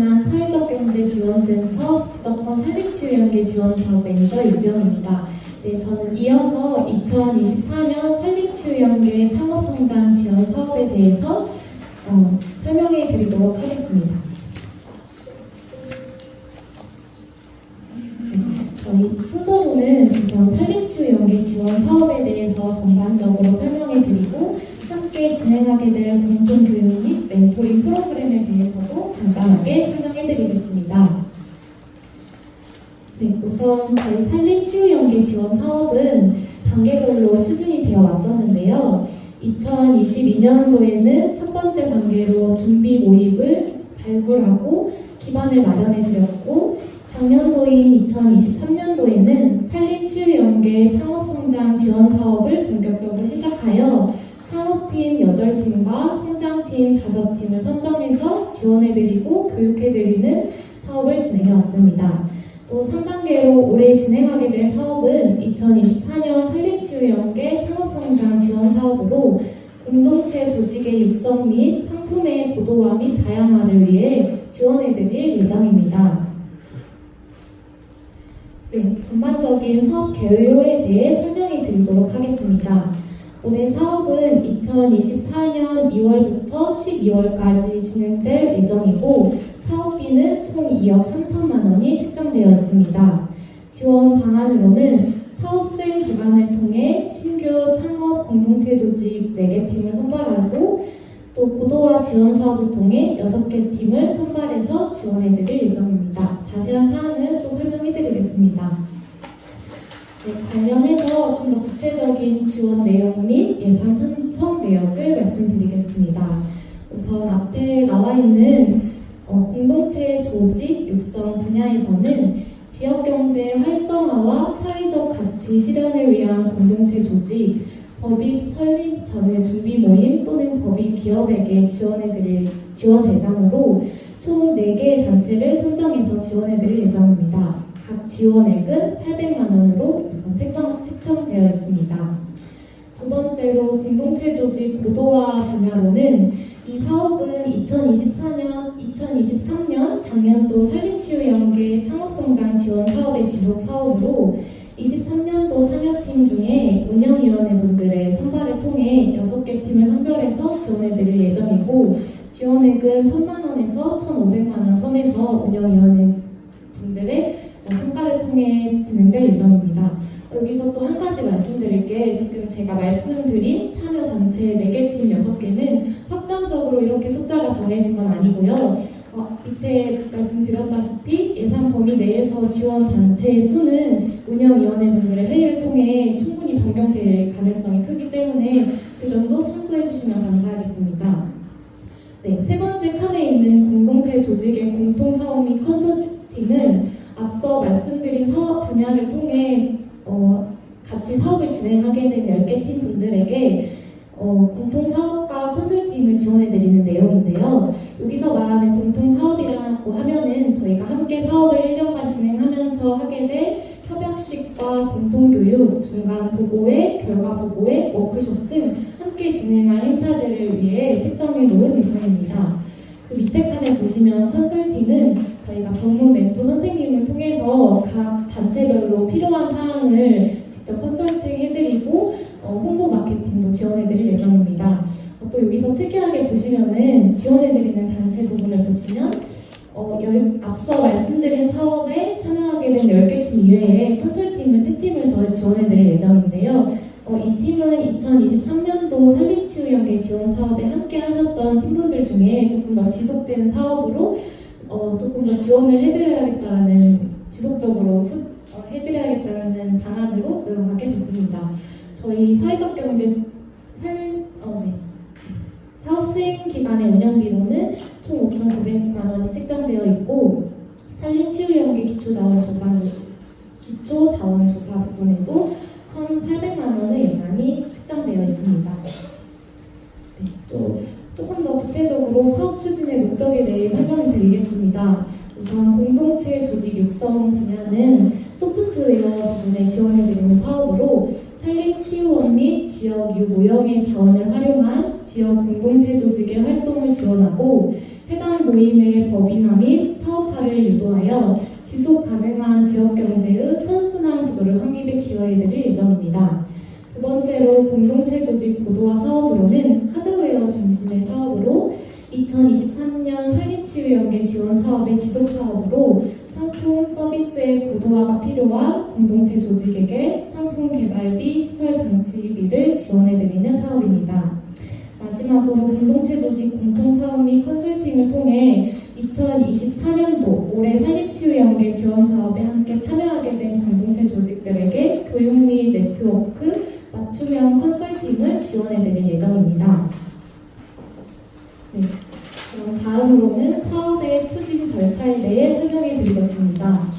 신한 사회적경제지원센터 지덕권 산림치유연계 지원 사업 매니저 유지영입니다. 네, 저는 이어서 2024년 산림치유연계 창업성장 지원 사업에 대해서 어, 설명해 드리도록 하겠습니다. 네, 저희 순서로는 우선 산림치유연계 지원 사업에 대해서 전반적으로 설명해 드리고 함께 진행하게 될 공동교육 및 멘토링 프로그램에 대해서도 간단하게 설명해 드리겠습니다. 네, 우선 저희 산림치유연계 지원 사업은 단계별로 추진이 되어 왔었는데요. 2022년도에는 첫 번째 단계로 준비 모임을 발굴하고 기반을 마련해 드렸고 작년도인 2023년도에는 산림치유연계 창업성장 지원 사업을 본격적으로 시작하여 창업팀 8팀과 성장팀 5팀을 선정해서 지원해드리고 교육해드리는 사업을 진행해 왔습니다. 또 3단계로 올해 진행하게 될 사업은 2024년 산림치유연계 창업성장 지원 사업으로 공동체 조직의 육성 및 상품의 고도화 및 다양화를 위해 지원해드릴 예정입니다. 네, 전반적인 사업 개요에 대해 설명해 드리도록 하겠습니다. 올해 사업은 2024년 2월부터 12월까지 진행될 예정이고 사업비는 총 2억 3천만 원이 책정되어 있습니다. 지원 방안으로는 사업 수행 기간을 통해 신규 창업 공동체 조직 4개 팀을 선발하고 또 고도화 지원 사업을 통해 6개 팀을 선발해서 지원해 드릴 예정입니다. 자세한 사항은 또 설명해 드리겠습니다. 좀 더 구체적인 지원 내용 및 예산 편성 내역을 말씀드리겠습니다. 우선 앞에 나와 있는 어, 공동체 조직 육성 분야에서는 지역 경제 활성화와 사회적 가치 실현을 위한 공동체 조직, 법입 설립 전의 준비 모임 또는 법입 기업에게 지원해드릴 지원 대상으로 총 4개의 단체를 선정해서 지원해드릴 예정입니다. 각 지원액은 800만 원으로 우선 책정, 있습니다. 두 번째로 공동체 조직 고도화 분야로는 이 사업은 2024년, 2023년 작년도 산림치유연계 창업성장 지원 사업의 지속 사업으로 23년도 참여팀 중에 운영위원회 분들의 선발을 통해 6개 팀을 선별해서 지원해드릴 예정이고 지원액은 1천만 원에서 1,500만 원 선에서 운영위원회 통해 진행될 예정입니다. 여기서 또 한 가지 말씀드릴 게 지금 제가 말씀드린 참여 단체 4개 팀 6개는 확정적으로 이렇게 숫자가 정해진 건 아니고요. 어, 밑에 말씀드렸다시피 예산 범위 내에서 지원 단체의 수는 운영위원회 분들의 회의를 통해 충분히 변경될 가능성이 크기 때문에 그 점도 참고해 주시면 감사하겠습니다. 네, 세 번째 칸에 있는 공동체 조직의 공통 사업 및 컨설팅은 말씀드린 사업 분야를 통해 어, 같이 사업을 진행하게 된 10개 팀 분들에게 어, 공통 사업과 컨설팅을 지원해 드리는 내용인데요. 여기서 말하는 공통 사업이라고 하면은 저희가 함께 사업을 1년간 진행하면서 하게 될 협약식과 공통 교육, 중간 보고회, 결과 보고회, 워크숍 등 함께 진행할 행사들을 위해 책정해 놓은 예산입니다. 그 밑에 칸에 보시면 컨설팅은 저희가 전문 멘토 선생님을 통해서 각 단체별로 필요한 사항을 직접 컨설팅 해드리고 어, 홍보 마케팅도 지원해드릴 예정입니다. 어, 또 여기서 특이하게 보시면은 지원해드리는 단체 부분을 보시면 어, 열, 앞서 말씀드린 사업에 참여하게 된 10개 팀 이외에 컨설팅을 3팀을 더 지원해드릴 예정인데요. 어, 이 팀은 2023년도 산림치유연계 지원 사업에 함께 하셨던 팀분들 중에 조금 더 지속된 사업으로 어, 조금 더 지원을 해드려야겠다라는 지속적으로 후, 어, 해드려야겠다는 방안으로 늘어나게 됐습니다. 저희 사회적 경제 살 어, 네. 사업 수행 기간의 운영비로는 총 5,900만 원이 책정되어 있고 산림치유연계 기초자원조사 기초자원조사 부분에도 1,800만 원의 예산이 책정되어 있습니다. 네, 또 조금 더 구체적으로 사업 추진의 목적에 대해 설명을 드리겠습니다. 우선 공동체 조직 육성 분야는 소프트웨어 부분에 지원해드리는 사업으로 산림 치유원 및 지역 유무형의 자원을 활용한 지역 공동체 조직의 활동을 지원하고 해당 모임의 법인화 및 통하여 지속 가능한 지역 경제의 선순환 구조를 확립에 기여해 드릴 예정입니다. 두 번째로 공동체 조직 고도화 사업으로는 하드웨어 중심의 사업으로 2023년 산림치유연계 지원 사업의 지속 사업으로 상품 서비스의 고도화가 필요한 공동체 조직에게 상품 개발비, 시설 장치비를 지원해 드리는 사업입니다. 마지막으로 공동체 조직 공통 사업 및 컨설팅을 통해 2024년도 올해 산림치유연계 지원 사업에 함께 참여하게 된 공동체 조직들에게 교육 및 네트워크 맞춤형 컨설팅을 지원해 드릴 예정입니다. 네, 그럼 다음으로는 사업의 추진 절차에 대해 설명해 드리겠습니다.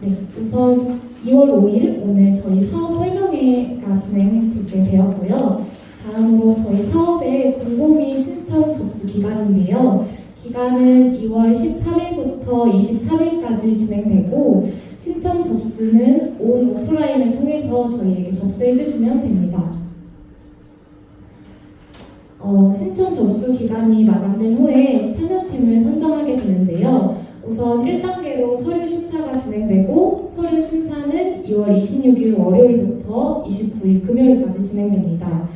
네, 우선 2월 5일 오늘 저희 사업 설명회가 진행되게 되었고요. 다음으로 저희 사업의 공고 및 신청 접수 기간인데요. 기간은 2월 13일부터 23일까지 진행되고 신청 접수는 온 오프라인을 통해서 저희에게 접수해 주시면 됩니다. 어, 신청 접수 기간이 마감된 후에 참여팀을 선정하게 되는데요. 우선 1단계로 서류 심사가 진행되고 서류 심사는 2월 26일 월요일부터 29일 금요일까지 진행됩니다.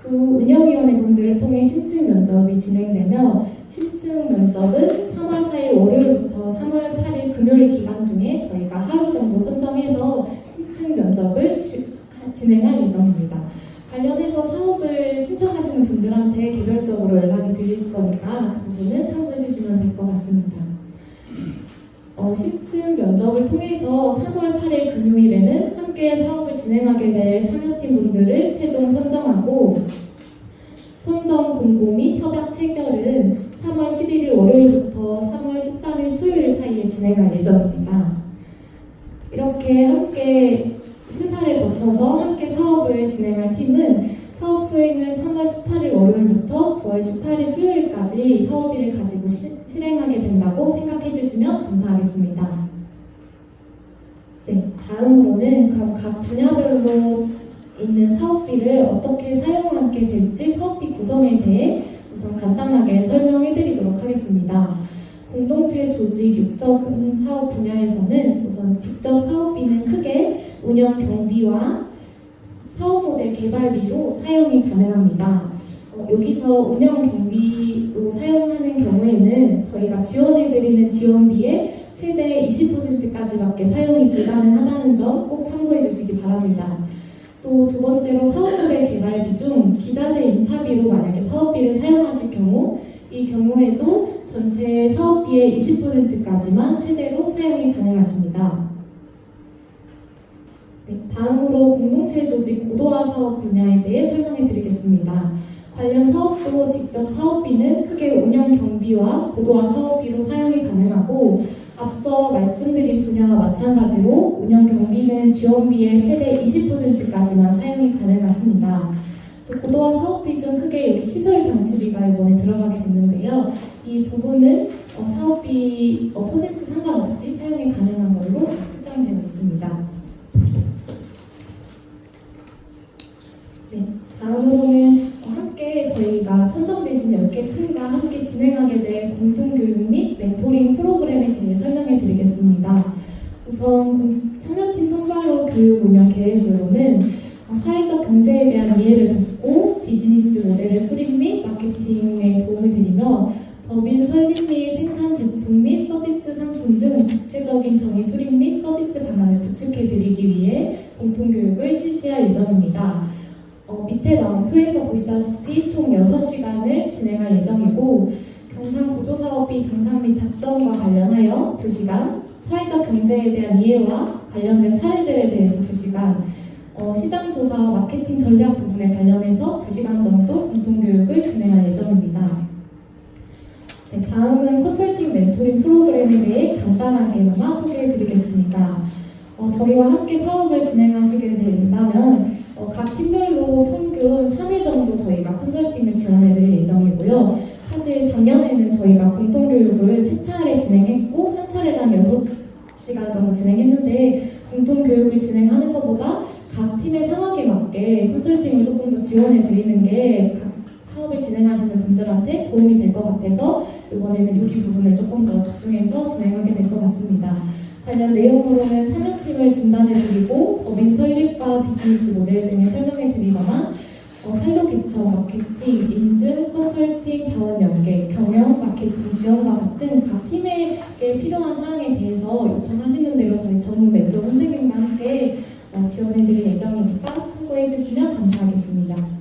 그 운영위원회 분들을 통해 심층 면접이 진행되며 심층 면접은 3월 4일 월요일부터 3월 8일 금요일 기간 중에 저희가 하루 정도 선정해서 심층 면접을 지- 진행할 예정입니다. 관련해서 사업을 신청하시는 분들한테 개별적으로 연락이 드릴 거니까 그 부분은 참고해 주시면 될 것 같습니다. 어, 심층 면접을 통해서 3월 8일 금요일에는 함께 사업을 진행하게 될 참여팀 분들을 최종 선정하고 선정 공고 및 협약 체결은 3월 11일 월요일부터 3월 13일 수요일 사이에 진행할 예정입니다. 이렇게 함께 심사를 거쳐서 함께 사업을 진행할 팀은 사업 수행을 3월 18일 월요일부터 9월 18일 수요일까지 사업비를 가지고 시- 실행하게 된다고 생각해 주시면 감사하겠습니다. 네, 다음으로는 그럼 각 분야별로 있는 사업비를 어떻게 사용하게 될지 사업비 구성에 대해 우선 간단하게 설명해 드리도록 하겠습니다. 공동체 조직 육성 사업 분야에서는 우선 직접 사업비는 크게 운영 경비와 사업 모델 개발비로 사용이 가능합니다. 어, 여기서 운영 경비로 사용하는 경우에는 저희가 지원해드리는 지원비의 최대 20% 까지밖에 사용이 불가능하다는 점 꼭 참고해 주시기 바랍니다. 또 두 번째로 사업 모델 개발비 중 기자재 임차비로 만약에 사업비를 사용하실 경우 이 경우에도 전체 사업비의 20%까지만 최대로 사용이 가능하십니다. 네, 다음으로 공동체 조직 고도화 사업 분야에 대해 설명해 드리겠습니다. 관련 사업도 직접 사업비는 크게 운영 경비와 고도화 사업비로 사용이 가능하고 앞서 말씀드린 분야와 마찬가지로 운영 경비는 지원비의 최대 20%까지만 사용이 가능하십니다. 또 고도화 사업비 중 크게 여기 시설 장치비가 이번에 들어가게 됐는데요. 이 부분은 어, 사업비 어, 퍼센트 상관없이 사용이 가능한 걸로 측정되고 있습니다. 네, 다음으로는 어, 함께 저희가 선정되신 10개 팀과 함께 진행하게 될 공동교육 및 멘토링 프로그램에 대해 설명해 드리겠습니다. 공- 참여팀 선발로 교육 운영 계획으로는 어, 사회적 경제에 대한 이해를 돕고 비즈니스 모델의 수립 및 마케팅에 도움을 드리며 법인 설립 및 생산 제품 및 서비스 상품 등 구체적인 정의 수립 및 서비스 방안을 구축해 드리기 위해 공통교육을 실시할 예정입니다. 어, 밑에 나온 표에서 보시다시피 총 6시간을 진행할 예정이고 경상 보조사업비 장상 및 작성과 관련하여 2시간 사회적 경제에 대한 이해와 관련된 사례들에 대해서 2시간 어, 시장조사 마케팅 전략 부분에 관련해서 2시간 정도 공통교육을 진행할 예정입니다. 네, 다음은 컨설팅 멘토링 프로그램에 대해 간단하게나마 소개해 드리겠습니다. 어, 저희와 함께 사업을 진행하시게 된다면 어, 각 팀별로 평균 3회 정도 저희가 컨설팅을 지원해 드릴 예정이고요. 사실 작년에는 저희가 공통교육을 세차례 진행했고 한 차례당 6 시간 정도 진행했는데 공통 교육을 진행하는 것보다 각 팀의 상황에 맞게 컨설팅을 조금 더 지원해 드리는 게각 사업을 진행하시는 분들한테 도움이 될 것 같아서 이번에는 여기 부분을 조금 더 집중해서 진행하게 될 것 같습니다. 관련 내용으로는 참여팀을 진단해 드리고 법인 설립과 비즈니스 모델 등을 설명해 드리거나 어, 펠로 개척, 마케팅, 인증, 컨설팅, 자원 연계, 경영, 마케팅, 지원과 같은 각 팀에게 필요한 사항에 대해서 요청하시는 대로 저희 전문 멘토 선생님과 함께 어, 지원해드릴 예정이니까 참고해 주시면 감사하겠습니다.